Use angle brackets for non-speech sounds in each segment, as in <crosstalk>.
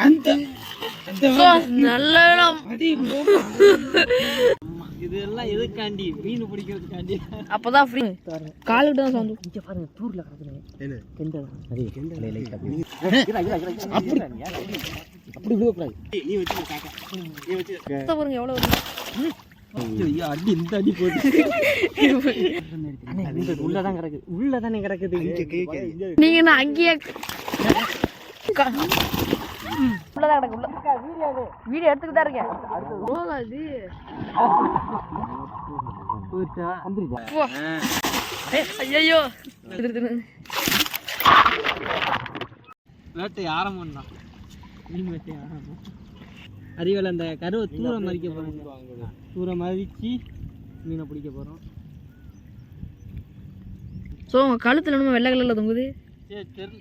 அந்த நல்ல இடம் இதெல்லாம் எதுக்காண்டி மீன் பிடிக்கிறதுக்காண்டி அப்பதான் ஃப்ரீ காலுக்கிட்ட தான் சவுண்டு இங்க பாருங்க தூர்ல கிடக்குது அப்படி அப்படி விழுவக்கூடாது நீ வச்சு காக்கா நீ வச்சு பாருங்க எவ்வளோ வருது ஐயோ அடி இந்த அடி போட்டு உள்ளதான் கிடக்குது உள்ளதானே கிடக்குது நீங்க என்ன அங்கேயே உள்ளதான் கிடக்கு உள்ள வீடியோ எடுத்துக்கிட்டு தான் இருக்கேன். போகாது. ஐயோ வேட்டை ஆரம்பம் தான் மீன் வேட்டை ஆரம்பம் அறிவல் அந்த கருவை தூர மறிக்க போகிறோம் தூர மறிச்சு மீனை பிடிக்க போகிறோம் ஸோ உங்க கழுத்துல என்னமோ வெள்ளை கலர்ல தொங்குது. சரி தெரு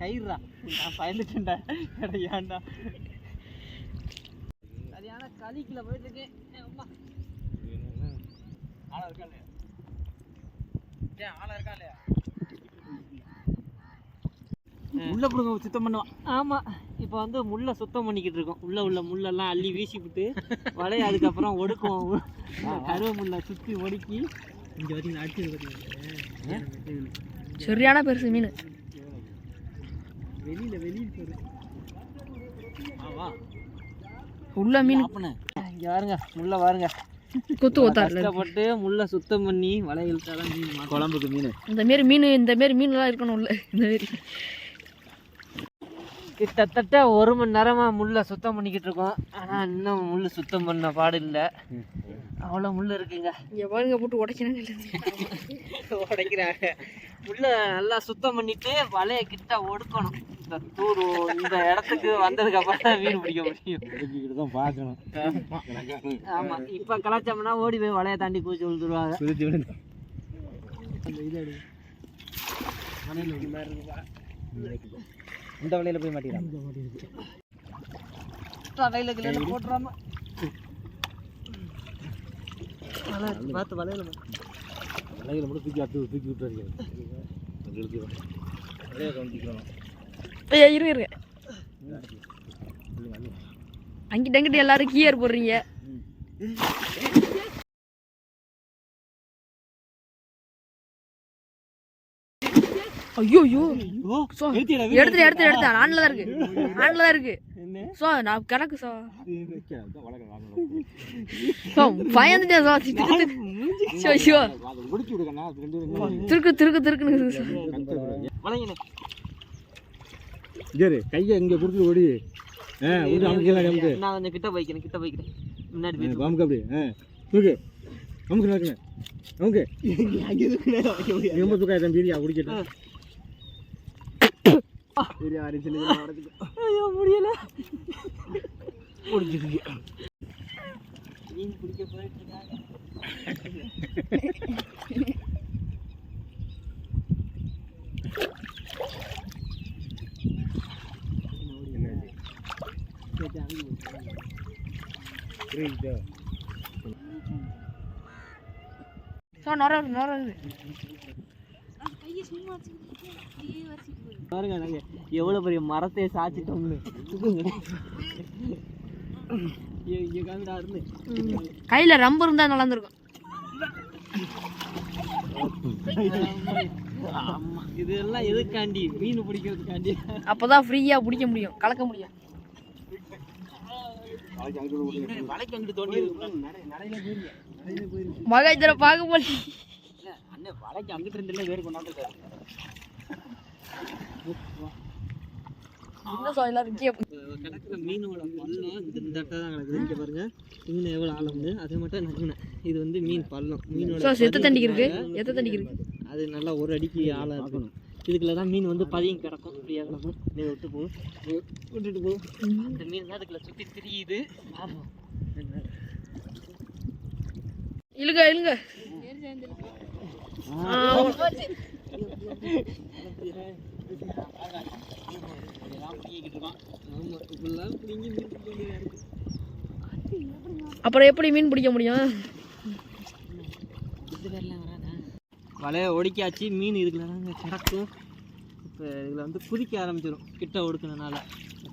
கயிறுடா நான் பயந்துட்டேன்டா. ஏன்டா? சரியான களிக்குள்ள போயிட்டு இருக்கேன் ஆளா இருக்கா இல்லையா? ஏன் ஆளா இருக்கா இல்லையா? முள்ள பிடுங்க சுத்தம் பண்ணுவான். ஆமா. இப்போ வந்து முள்ளை சுத்தம் பண்ணிக்கிட்டு இருக்கோம். உள்ள உள்ள முள்ளெல்லாம் அள்ளி வீசிவிட்டு வலைய அதுக்கப்புறம் ஒடுக்குவோம். <laughs> கருவ முள்ளை சுற்றி ஒடுக்கி. இங்கே வரைக்கும் அடிச்சது பார்த்தீங்கன்னா சரியான பெருசு மீன். வெளியில வெளியில போகுது ஆவா உள்ள மீன் இங்க பாருங்க முள்ள பாருங்க கொத்து கொத்தா இல்ல கஷ்டப்பட்டு முள்ள சுத்தம் பண்ணி வலை இழுத்தாதான் மீன் குழம்புக்கு மீன். இந்த மாரி மீன் இந்த மாரி மீன்லாம் இருக்கணும் உள்ள. இந்த மாரி. கிட்டத்தட்ட ஒரு மணி நேரமா முள்ள சுத்தம் பண்ணிக்கிட்டு இருக்கோம். ஆனா இன்னும் முள்ளு சுத்தம் பண்ண பாடு இல்ல. அவ்வளோ முள் இருக்குங்க. இங்க பாருங்க போட்டு உடைக்கணும் உடைக்கிறாங்க. முள்ள நல்லா சுத்தம் பண்ணிட்டு வலைய கிட்ட ஒடுக்கணும். இந்த தூர் இந்த இடத்துக்கு வந்ததுக்கு அப்புறம் தான் மீன் பிடிக்க முடியும். தான் பார்க்கணும் ஆமா இப்ப கலாச்சோம்னா ஓடி போய் வலைய தாண்டி குதிச்சு விழுந்துருவாங்க. இந்த வலையில போய் கிளையில போட்டுறாம? பார்த்து வலையில. வலையில மட்டும் தூக்கி அட்டு தூக்கி விட்டு இழுத்துக்கிறோம் வலையை கவனிச்சிக்கிறோம் ஐயா இரு இரு. அங்கிட்ட அங்கிட்ட எல்லாரும் கீயர் போடுறீங்க. ஐயோ ஐயோ. எடுத்துட்டு எடுத்துட்டு எடுத்தா ஆன்ல தான் இருக்கு. ஆன்ல தான் இருக்கு? சோ நான் கிடக்கு சோ. சோ பயந்துட்டேன் சோ. சோ ஐயோ. பேரும் திருக்கு திருக்கு திருக்குன்னு இருக்குது சோ. வளைங்கண்ணே. சரி கையை இங்கே கொடுத்துட்டு ஓடி. ஆ விட்டு அமுக்கலாம் நமக்கு நான் கொஞ்சம் கிட்ட போய்க்கிறேன் கிட்ட போய்க்கிறேன். முன்னாடி போய் பாம்புக்கு அப்படி ஆ தூக்கு. நமக்கு நடக்குங்க. நமக்கு ரொம்ப தூக்கா தம்பி இரியா குடிக்கட்டும் இரியா அரை சின்ன. ஐயோ முடியல. மீன் பிடிக்க போயிட்டு இருக்காங்க <laughs> புரியுதா? சோ நொர வருது, நொர வருது. பாருங்க நாங்க எவ்வளவு பெரிய மரத்தை சாச்சிட்டோம்னு கையில ரம்பு இருந்தா நல்லா இருந்திருக்கும் ஆமா இதெல்லாம் எதுக்காண்டி? மீன் பிடிக்கிறதுக்காண்டி. அப்பதான் ஃப்ரீயா பிடிக்க முடியும் கலக்க முடியும். போயிருங்க மகாஜர பார்க்க போல. அண்ணன் வலைக்கு அங்கிட்டு இருந்துல வேறு கீழே கிடக்குற மீனோட பள்ளம் இந்த இந்த தான் கிடக்குது. இங்க பாருங்க. மீன் எவ்வளோ ஆழம்னு அதை மட்டும் நகுனேன் இது வந்து மீன் பள்ளம். மீனோட சோ எத்த தண்டிக்கு இருக்கு? எத்த தண்டிக்கு இருக்கு? அது நல்லா ஒரு அடிக்கு ஆழம் இருக்கணும். இதுக்குள்ள தான் மீன் வந்து பதியம் கிடக்கும். இப்படியா கிடக்கும் நீ விட்டு போ விட்டுட்டு போ. அந்த மீன் தான் அதுக்குள்ள சுற்றி திரியுது. இழுங்க இழுங்க. அப்புறம் எப்படி மீன் பிடிக்க முடியும்? வலையை ஒடிக்காச்சு மீன் இதுக்குள்ள தாங்க கிடக்கும் இப்போ இதில் வந்து குதிக்க ஆரம்பிச்சிடும் கிட்ட ஒடுக்குனனால.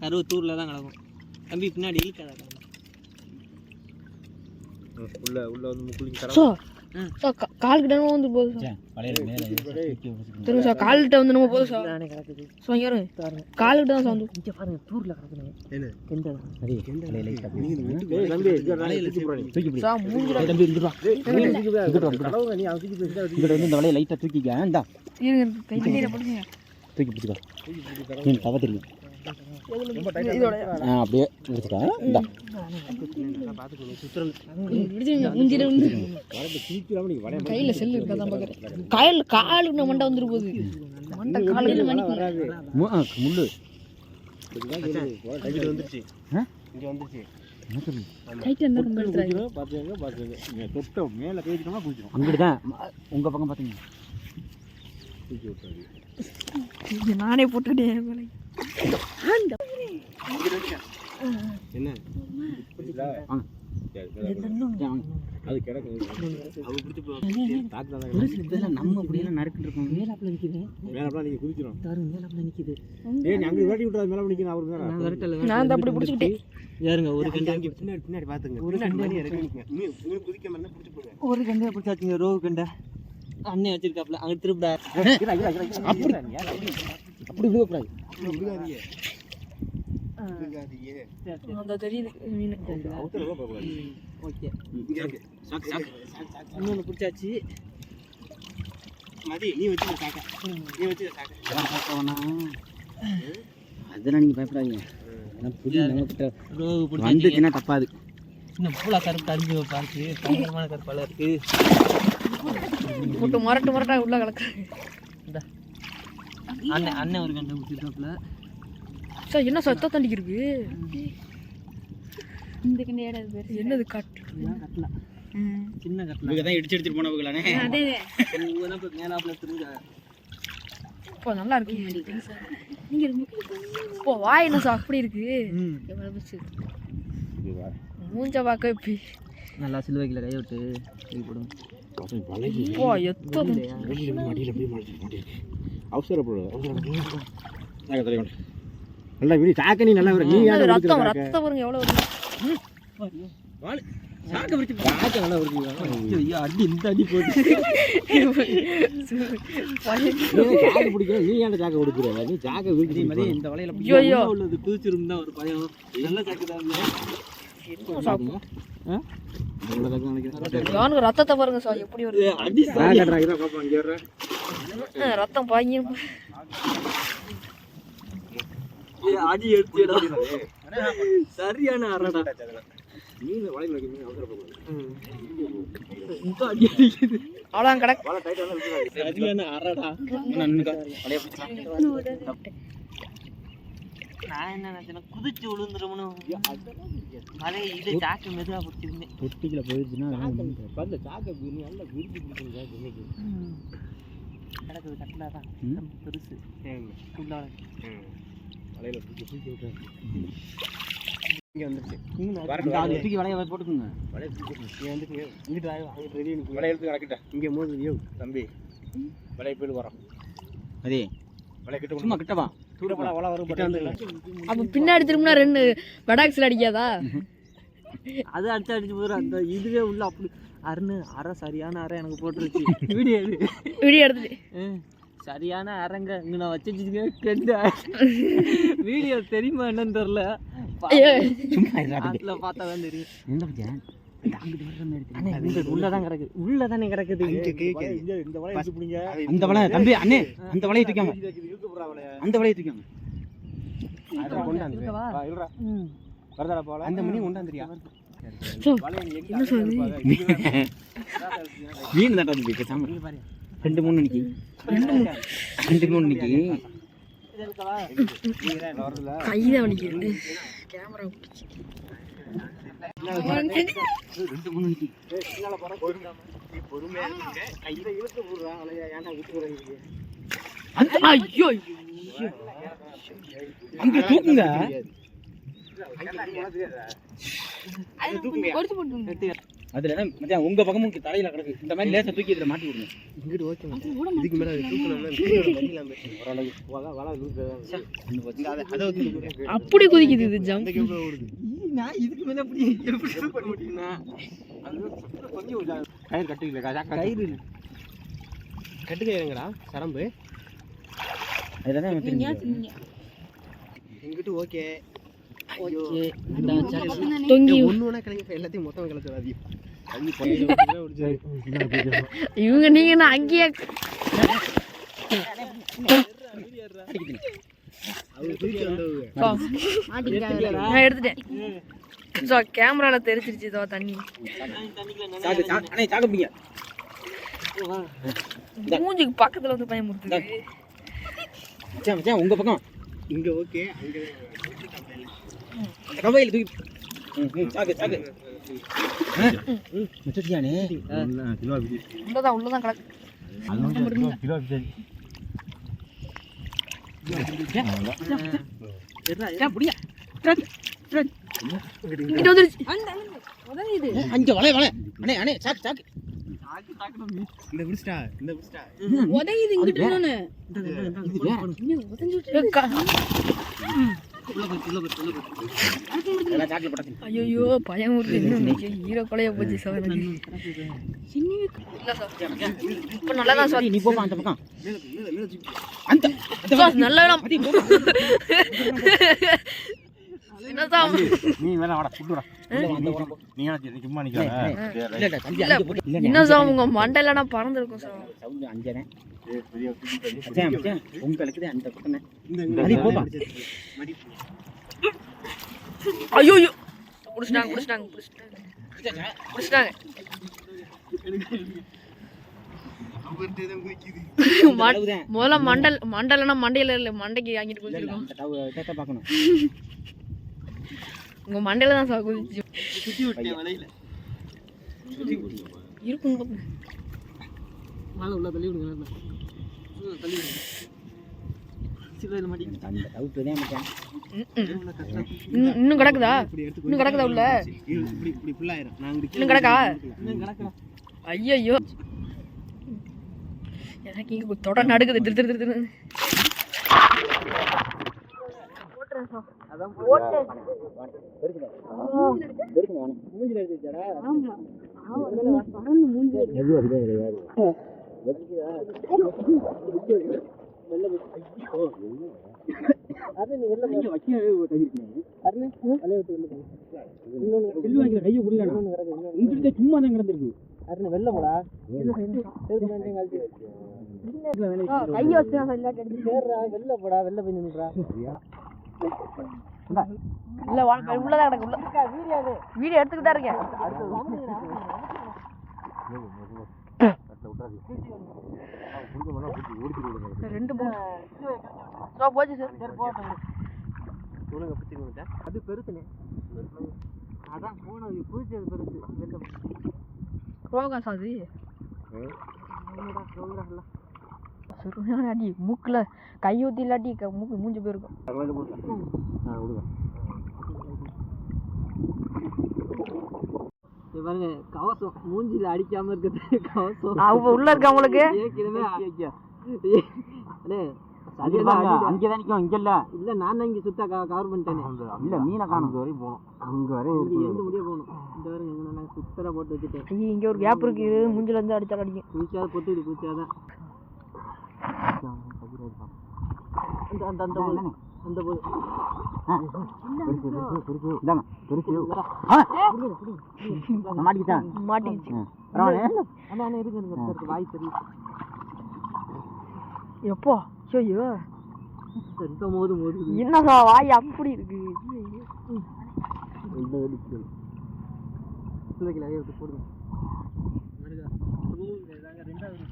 கருவு தூரில் தான் கிடக்கும். தம்பி பின்னாடி இழுக்காத உள்ள உள்ள வந்து முக்குளிங்க தர சார். சார் கா- கால் கிட்ட வந்து போகுது சார் சார் கால் கிட்ட வந்து நம்ம போகுது சார். சார் இங்க கிட்ட தான் சார் வந்து. இங்கே பாருங்க தூரில் கிடக்குது தூக்கி நீ தூக்கி இருங்க பிடிச்சிக்கோ. தவ தெரியும் அப்படியே கையில செல்லு இருக்கா தான் பாக்குறேன். கால் காலுக்கு நான் மண்டை வந்துரு போகுது. மண்டை காலையில மணிக்கு. வராது. மு- ஆ, முள்ளு. வந்துருச்சு? இங்க வந்துருச்சு. பாத்துங்க பாத்துங்க. உங்கள் பக்கம் இங்க நானே போட்டுட்டேன் என்ன. அது பேர்லாம் நம்ம அப்படியெல்லாம் நறுக்கிட்டு இருக்கோம் மேலாப்பில் நிற்கிது மேல நீங்க குதிச்சிரும் பாருங்க மேலாப்பில் நிற்கிது ஏய் அங்க விரட்டி விட்டுறாது மேல நிக்கணும் அவர் மேல நான் விரட்டல நான் அப்படி பிடிச்சிக்கிட்டேன். யாருங்க? ஒரு கண்டை. அங்க பின்னாடி பின்னாடி பாத்துங்க. ஒரு கண்டை. குதிக்க மாதிரி பிடிச்சு போடுங்க. ஒரு கண்டை பிடிச்சாச்சுங்க ரோவு கண்டை. அண்ணன் வச்சிருக்காப்ல அங்கே திருப்பிடா. அப்படி அப்படி விழுகக்கூடாது. விழுகாதீங்க. இன்னொன்று பிடிச்சாச்சு. மதி நீ வச்சு சாக்க. நீ வச்சு சாக்க. அதெல்லாம் நீங்கள் பயப்படாதீங்க. அதெல்லாம் புரிய நம்மக்கிட்ட வந்துச்சுன்னா தப்பாது. இன்னும் பூலா கருப்பு அரிஞ்சு பார்த்து பயங்கரமான கருப்பால இருக்கு. மரட்டு மரட்டா உள்ள கலக்க. இந்த அண்ணன் அண்ணன் ஒரு கண்டை பிடிச்சிருக்காப்ல சார் என்ன சத்த தண்டிக்கு இருக்கு? இந்த கண்டையோட அது பெருசு என்னது காட்டு? இதெல்லாம் கட்டல. சின்ன கட்டல. இவங்க தான் இடிச்சு எடுத்துட்டு போனவங்களானே அதே. நீங்கள் தான் இப்போ மேலாப்பில் திரும்ப இப்போ நல்லா இருக்கு. நீங்க இப்போ வாய் என்ன சார் அப்படி இருக்கு? மூஞ்ச பார்க்க இப்படி. நல்லா சிலுவைக்கில் கை விட்டு போடும் இப்போ எத்தோ மடியில போய் மாட்டி கொண்டு நல்லா விடி சாக்க நீ நல்லா. நீ ரத்தம் ரத்தம் பாருங்க எவ்வளவு வருது சாக்க சாக்க நல்லா விடுறீங்க ஐயோ அடி இந்த அடி போட்டு நீ சாக்க பிடிக்கிற? நீ ஏன் சாக்க கொடுக்குற? நீ சாக்க விரிச்சு இந்த வலையில ஐயோ, ஐயோ. உள்ள உள்ளது குதிச்சிரும் தான் ஒரு பயம். நல்ல சாக்கு தான் ரத்தத்தை பாருங்க சார் எப்படி வருது? அடி பாப்பா இங்க ரத்தம் ஏய், அடி எடுத்துடா. சரியான அரடா மீன் வலையில வைக்க மீன் அவசரப்படாது அடி அடிக்குது. அவ்வளோ கிடக்கு. வலை டைட்டா விட்டுறாது சரியான அரடா நான் என்ன நினைச்சேன் குதிச்சு விழுந்துருமனு. மலை இது சாக்கு மெதுவா பிடிச்சிருந்தேன். தொட்டிக்குள்ள போயிடுச்சுன்னா சாக்க நல்லா சாக்கு இன்னைக்கு கிடக்குது கட்டில தான். பெருசு. வலையில தூக்கி தூக்கி விட்டுறாது இங்க வந்துருச்சு. இந்த ஆளு தூக்கி வலையை போட்டுக்குங்க. வலையை தூக்கி விட்டுரு. நீ வந்துட்டு இங்கிட்டு வா, அங்கிட்டு ரெடி வலையை எடுத்து கிடக்கிட்ட இங்க மோது யோ. தம்பி வலையை போயிட்டு வரோம். அதே. வலையை கிட்ட சும்மா கிட்டவா? அப்போ பின்னாடி திரும்பினா ரெண்டு வெடாக்ஸில் அடிக்காதா? அது அடிச்சு அடிச்சு போதும் அந்த இதுவே உள்ள அப்படி அருணு அரை சரியான அரை எனக்கு போட்டுருச்சு. வீடியோ எடு வீடியோ எடுத்துட்டு. ம், சரியான அரங்க இங்க நான் வச்சுட்டு கெண்ட வீடியோ தெரியுமா என்னன்னு தெரியல. ஐயோ. சும்மா இருடா. அதுல பார்த்தா தான் தெரியும். தெரியுது. இந்த உள்ளதான் கிடக்குது. உள்ளதானே கிடக்குது இந்த இந்த வலையை எடுத்து பிடிங்க. அந்த வலை தம்பி அண்ணே அந்த வலையை தூக்காம. வலையை. அந்த வலையை தூக்காம. அந்த மணி கொண்டாந்துறியா மீன் தான் தம்பி பேசாம ரெண்டு மூணு நிக்கி ரெண்டு மூணு வலிக்குது கேமரா ரெண்டு மூணு நிக்கி பொறுமையா கையில இழுத்து போடுறா ஏன்டா விட்டு அந்த ஐயோ அங்க தூக்குங்க. அதுல தான் மச்சான் உங்க பக்கமும் தலையில கிடக்கு. இந்த மாதிரி லேசா தூக்கி இதுல மாட்டி விடுங்க. இங்கிட்டு ஓகே இதுக்கு மேலே ஊற்றி அப்படி குதிக்குது இது ஜம்ப் நான் இதுக்கு மேல அப்படி எப்படி பண்ண முடியும்னா? கயிறு கட்டுக்கல கயிறு கட்டுக்கிறீங்களா சரம்பு. அதுல தான் எங்கிட்ட ஓகே ஓகே. தொங்கி ஒன்று ஒன்றா கிளம்பி எல்லாத்தையும் மொத்தம் கிளச்சாது இவங்க நீங்க என்ன அங்கேயே நான் எடுத்துட்டேன். ஸோ கேமரால தெரிச்சிருச்சு இதோ தண்ணி. மூஞ்சுக்கு பக்கத்துல வந்து மச்சான் உங்க பக்கம். இங்கே ஓகே அங்கே அந்த கவையில தூக்கி சாக்கு சாக்கு. மச்சானே கிலோ உள்ளதான் உள்ளதான் கிடக்கு. கிலோ இங்க ஐயோ பயமுறுத்து இன்னும் இன்னைக்கு? ஹீரோ கொலைய போச்சு சார். இப்போ நல்லா தான் சார். நீ அந்த பக்கம். அந்த சார் நல்ல இடம். என்ன சார் நீ வேணா வாடா. நீ சும்மா என்ன உங்க மண்டையிலனா பறந்துருக்கும் சார். அஞ்சனே உங்களுக்கு அந்த பக்கம் ஐயோ ஐயோ புடிச்சிட்டாங்க முதல்ல மண்டல் மண்டல்னா மண்டையில இல்ல மண்டைக்கு வாங்கிட்டு குதிச்சிருக்கோம் பார்க்கணும் உங்க மண்டையில தான் சார் குதிச்சு இருக்கும் உள்ள தள்ளி விடுங்க இன்னும் கிடக்குதா? இன்னும் கிடக்குதா உள்ள? இப்படி இன்னும் கிடக்கா? ஐயோ எனக்கு இங்க தொட நடுக்குது திரு திரு திரு திரு. மூஞ்சி சும்மா தான் கிடந்திருக்கு வெளில போடா கையை வச்சு தான் சேர்றா வெளில போடா வெளில போய் நின்றுடா இல்ல வா- உள்ளதான் கிடக்கு உள்ள வீடியோ எடுத்துக்கிட்டா தான் இருக்கேன். ரெண்டு மூணு போச்சு சார் பிடிச்சி கொடுத்தா அது பெருசுனே. அதான் போனது பிடிச்சது பெருசு. சார் அது சரியான அடி மூக்குல கை ஊத்தி இல்லாட்டி க- மூக்கு மூஞ்சி போயிருக்கும். ஆ விடுங்க. பாருங்க கவசம் மூஞ்சில அடிக்காம இருக்கிறது கவசம். அவங்க உள்ள இருக்கவங்களுக்கு அங்கதான் இங்க இல்ல. இல்ல நான் தான் இங்க சுத்தா கவர் பண்ணிட்டேனே. இல்ல மீனை வரையும் போகணும். அங்கே வரையும் இருந்து முடிய போகணும். இந்த வரைக்கும் எங்க நான் சுத்தரா போட்டு வச்சுட்டேன் ஐயோ, இங்க ஒரு கேப் இருக்கு. மூஞ்சில இருந்து அடிச்சாலும் அடிக்கும். குளிச்சாத பொட்டு இது குளிச்சாதான். அந்த அந்த அந்த அந்த போது மாட்டிக்கிட்டான் மாட்டிக்கிச்சு. வாய் தெரியுது. எப்போ? ஐயோ மோது மோது? என்னதா வாய் அப்படி இருக்கு? ரெண்டாவது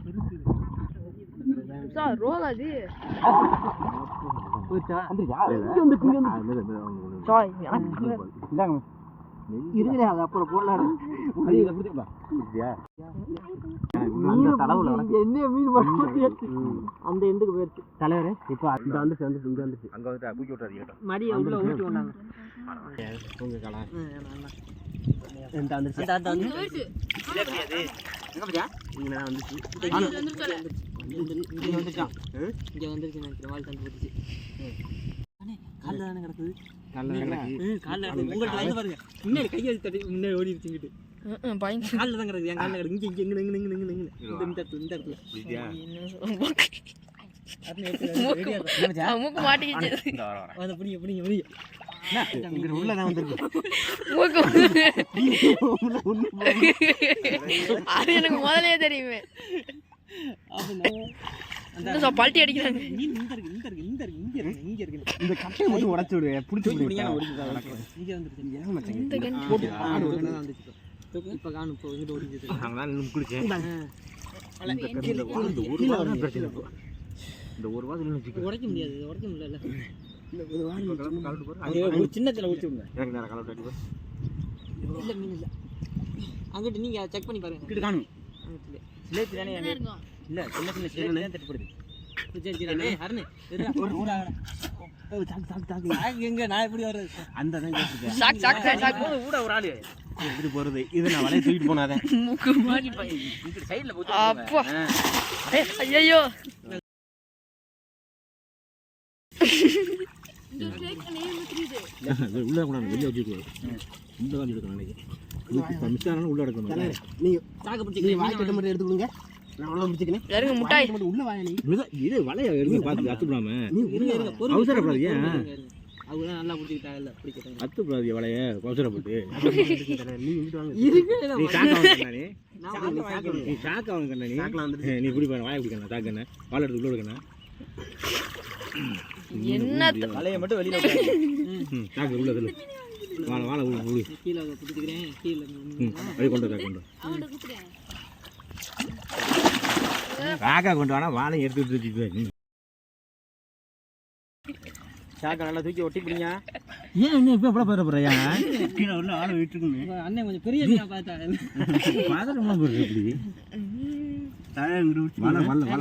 பெருசு இது. சார் ரோல் அது அப்புறம் போடலாம் என்ன மீன் அந்த எண்டுக்கு போயிருச்சு. தலைவர் இப்போ இந்த வந்து சேர்ந்து இங்கே வந்துச்சு அங்கே வந்து தூக்கி விட்டாரு மடியை உள்ள ஊற்றி கொண்டாங்க உங்க கலா வந்துருச்சு அந்த அந்த எங்க வந்துச்சு இங்க வந்துருச்சு இங்க வந்துருச்சான் இங்க வந்துருச்சு நினைக்கிறேன் வால் தந்து போட்டுச்சு அண்ணே கால்ல தானே கிடக்குது? கால்ல கிடக்குது. உங்கள்ட்ட வந்து பாருங்க. முன்னாடி கையை தட்டி முன்னாடி ஓடிடுச்சுங்கிட்டு கால்ல தான் கிடக்குது என் கால்ல கிடக்கு இங்க இங்க இங்க இங்க இங்க இங்க இந்த இடத்துல இந்த இடத்துல. மூக்கு மாட்டிக்கிச்சு. அதை பிடிங்க பிடிங்க பிடிங்க அது எனக்கு முதலே தெரியுமே. பல்ட்டி அடிக்கிறாங்க? இந்த இருக்கு இந்த இருக்கு இந்த இருக்கு இங்க இருக்கு இங்க இருக்கு இந்த கட்டையை மட்டும் உடச்சு விடு புடிச்சு விடு இங்க வந்துருச்சு இந்த கண் போட்டு ஆடு ஒரு நாள் வந்துச்சு இப்போ. இப்ப காணும் இப்போ இங்கிட்டு ஓடிச்சு நாங்களாம் நின்று குடிச்சேன். இந்த. ஒரு வாரம் பிரச்சனை இப்போ. இந்த ஒரு வாரம் உடைக்க முடியாது உடைக்க முடியல. சின்னத்துல உடிச்சு விடுங்க. எனக்கு நேரம் கலவு அடி இல்ல மீன் இல்ல. அங்கிட்டு நீங்க செக் பண்ணி பாருங்க. இங்கிட்டு காணும் அங்கிட்டு சிலேபி தானே இல்ல சின்ன சின்ன தான் தட்டுப்படுது. சரி சரி டேய் அருண் இருடா. தாக்கு தாக்கு தாக்கு நான் எங்க நான் எப்படி வர்றது அந்த தான் கேட்டுருக்கேன் சாக் சாக் சாக் சாக் கூட ஒரு ஆளு எப்படி போறது இது நான் வலையை தூக்கிட்டு போனாதான் மூக்கு மாட்டி இங்கிட்டு சைடுல போட்டு அப்பா ஐயோ இந்த ஸ்டேக் நேம் தெரியுது <laughs> உள்ள கூட வெளியே வச்சுக்கோ இந்த வாங்கி எடுக்கணும் நினைக்கிறேன் மிஸ் ஆனாலும் உள்ள எடுக்கணும் நீ சாக்கு பிடிச்சி வாய் கட்ட மட்டும் எடுத்துக்கோங்க அவசரப்பட்டு நீ. இங்கிட்டு வாங்க இருங்க நீ சாக்க வாங்க நீ நான் நீ சாக்க நீ சாக்க வாங்க நீ நீ இப்படி பாரு வாய பிடிக்கணும் சாக்கண்ணே வாழை எடுத்து உள்ள எடுக்கணும் என்ன வலையை மட்டும் வெளியில சாக்கு உள்ள தள்ளு வாழை வாழை உள்ள உள்ள. கீழே பிடிச்சிக்கிறேன் கீழே ம் அப்படியே கொண்டு வா கொண்டு காக்கா கொண்டு வானா வாழை எடுத்து நீ சாக்கை நல்லா தூக்கி ஒட்டி பிடிங்க. ஏன் என்ன இப்போ எவ்வளோ பேர போறியா? கீழே உள்ள ஆளை விட்டுருக்கணும் உங்க அண்ணன் கொஞ்சம் பெரிய பார்த்தா. போடுறது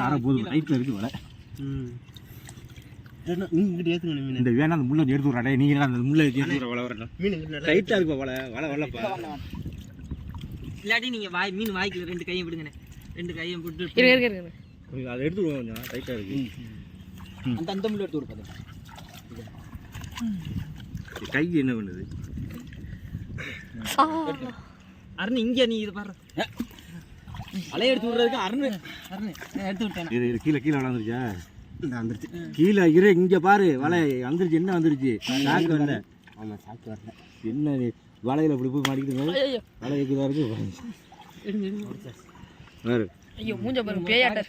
அரை போதும். இருக்கு வலை இந்த வேணா அந்த முள்ள எடுத்து விட்றா நீங்க என்ன அந்த முள்ள எடுத்து விட்ற வலை வரணும் டைட்டாக இருக்கு. வலை வலை வலைப்பா இல்லாட்டி நீங்க வாய் மீன் வாய்க்குள்ள ரெண்டு கையும் விடுங்கண்ணே. ரெண்டு கையும் போட்டு அதை எடுத்து விடுவோம் கொஞ்சம் டைட்டாக இருக்கு. அந்த அந்த முள்ள எடுத்து கொடுப்பது கை என்ன பண்ணுது. அருண் இங்க நீ இது பாரு. வலையை எடுத்து விடுறதுக்கு அருண். அருண் எடுத்து விட்டேன். இது கீழே கீழே வளர்ந்துருச்சா வந்துருச்சு. கீழே இரு இங்க பாரு வலை. வந்துருச்சு என்ன வந்துருச்சு? சாக்கு வரல ஆமா சாக்கு வரல என்ன? வலையில இப்படி போய் மாட்டிக்கிட்டு வலை இருக்குதா இருக்கு? ஐயோ மூஞ்ச பாருங்க பேயாட்ட.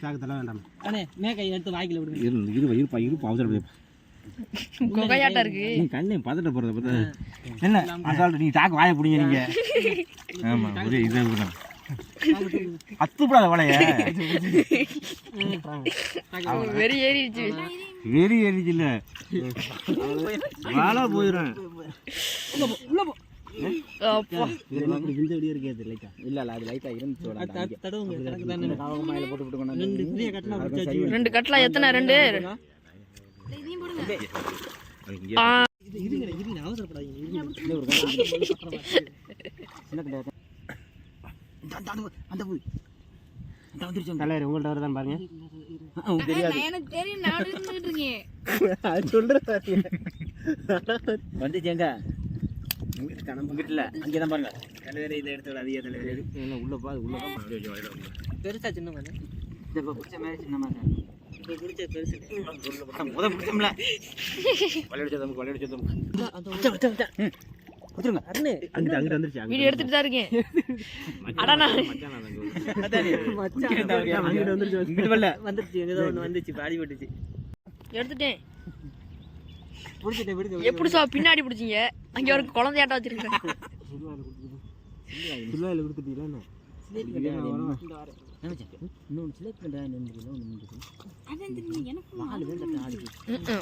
சாக்கு தர வேண்டாம். அண்ணே மே கையை எடுத்து வாய்க்குள்ள விடுங்க இரு இரு இருப்பா இருப்பா அவசரம் கொகையாட்டா இருக்கு. நீ கண்ணே பதட்ட போறத பார்த்தா என்ன? அசால்ட் நீ சாக்கு வாய பிடிங்க நீங்க. <laughs> ஆமா ஒரே இதாக இருக்கணும் அத்துப்படாத வலைய. வெறி ஏறிடுச்சு வெறி எரிச்சு இல்ல வாழ போயிடும் ரெண்டு கட்டலா எத்தனை? ரெண்டு. இருங்க இருங்க அவசரப்படாதீங்க சின்ன பிள்ளை தலைவர் உங்கள்ட்ட வரதான் பாருங்க. நான் எனக்கு தெரியும் நான் இருந்துட்டு இருக்கேன். வந்துச்சு எங்க? இல்ல அங்கேதான் பாருங்க. தலைவர் இதை எடுத்து அதிக தலைவர். உள்ள பா உள்ள தான். பெருசா சின்ன மாதிரி. இப்ப பிடிச்ச மாதிரி சின்ன மாதிரி இப்போ பிடிச்ச பெருசு. முத பிடிச்சோம்ல வலை அடிச்ச அங்கிட்டு அங்கிட்டு வந்துருச்சு வீடியோ எடுத்துட்டு தான் இருக்கேன். அடா நான் அங்கிட்டு வந்துருச்சு இங்கிட்டு வரல. வந்துருச்சு எங்கேதோ ஒன்று வந்துச்சு இப்போ அடிபட்டுச்சு எடுத்துட்டேன். பிடிச்சிட்டேன் எப்படி சார் பின்னாடி பிடிச்சீங்க? அங்க ஒரு குழந்தையாட்டம் வச்சிருக்கேன் சுல்லாயில கொடுத்துட்டீங்களா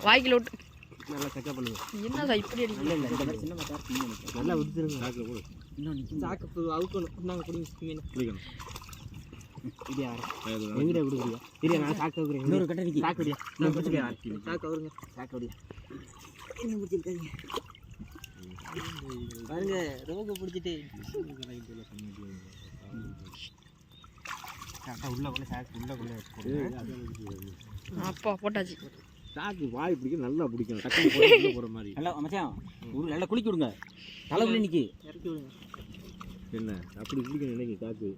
வாய்க்கில் விட்டு நல்லா செக்கப் பண்ணுங்க. என்ன சார் இப்படி அடிக்கிறீங்க? இல்லை இல்லை இந்த மாதிரி சின்ன மாதிரி நினைக்கிறேன் நல்லா விடுத்துருங்க சாக்கில் போடு. இன்னொன்று சாக்கு இப்போ அவுக்கணும். நாங்கள் பிடிங்க மீன் பிடிக்கணும் இது யாரு? எங்கிட்ட கொடுக்குறியா? இல்லையா நான் சாக்கு வைக்கிறேன் இன்னொரு கட்டை நிற்கி சாக்கு விடியா நான் பிடிச்சிக்கிறேன் சாக்கு அவருங்க சாக்கு அப்படியா என்ன பிடிச்சிருக்காங்க பாருங்க ரோக பிடிச்சிட்டு. உள்ள உள்ள சாக்கு உள்ள உள்ள அப்பா போட்டாச்சு. சாக்கு வாய் பிடிக்க நல்லா பிடிக்கணும் டக்குனு போட போகிற மாதிரி. நல்லா மச்சான் ஒரு நல்லா குளிக்க விடுங்க. தலைக்குள்ள நிக்கி இறக்கி விடுங்க. என்ன? அப்படி பிடிக்கணும் நினைக்க சாக்கு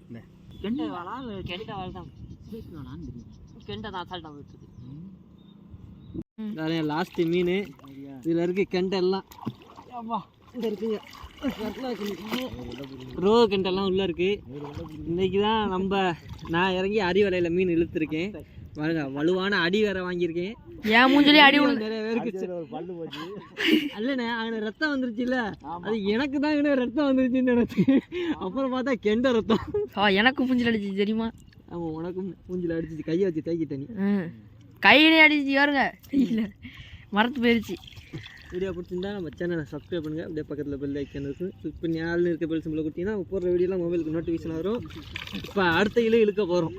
கெண்டை வாழா கெண்டை வாழை தான். கெண்டை தான் அசால்ட்டாக போயிட்டு நிறைய லாஸ்ட்டு மீன். இதில் இருக்க கெண்டை எல்லாம் அப்பா இந்த இருக்குங்க ரோ கெண்டெல்லாம் உள்ளே இருக்கு. இன்னைக்கு தான் நம்ம நான் இறங்கி அடி வலையில் மீன் இழுத்துருக்கேன். வலுவான அடி வேற வாங்கியிருக்கேன். என் மூஞ்சிலே அடி விழுந்து. நிறைய பேருக்கு ஒரு பல்லு போச்சு. அல்லண்ணே அங்கே ரத்தம் வந்துருச்சுல்ல? அது எனக்கு தான் இங்கே ரத்தம் வந்துருச்சுன்னு நினைச்சு அப்புறம் பார்த்தா கெண்ட ரத்தம். ஆ எனக்கு மூஞ்சில் அடிச்சு தெரியுமா? ஆமாம் உனக்கும் மூஞ்சில் அடிச்சிச்சு. கையை வச்சு தேய்க்கிட்ட நீ. கையிலே அடிச்சு பாருங்க. கையில் மரத்து போயிருச்சு. வீடியோ பிடிச்சிருந்தா நம்ம சேனலை சப்ஸ்கிரைப் பண்ணுங்கள் அப்படியே பக்கத்தில் பெல் ஐக்கன் இருக்கும் பண்ணி ஆள்னு இருக்க பெல் சிம்பிளை கொடுத்தீங்கன்னா போடுற வீடியோலாம் மொபைலுக்கு நோட்டிஃபிகேஷன் வரும். இப்போ அடுத்த இழு இழுக்க போகிறோம்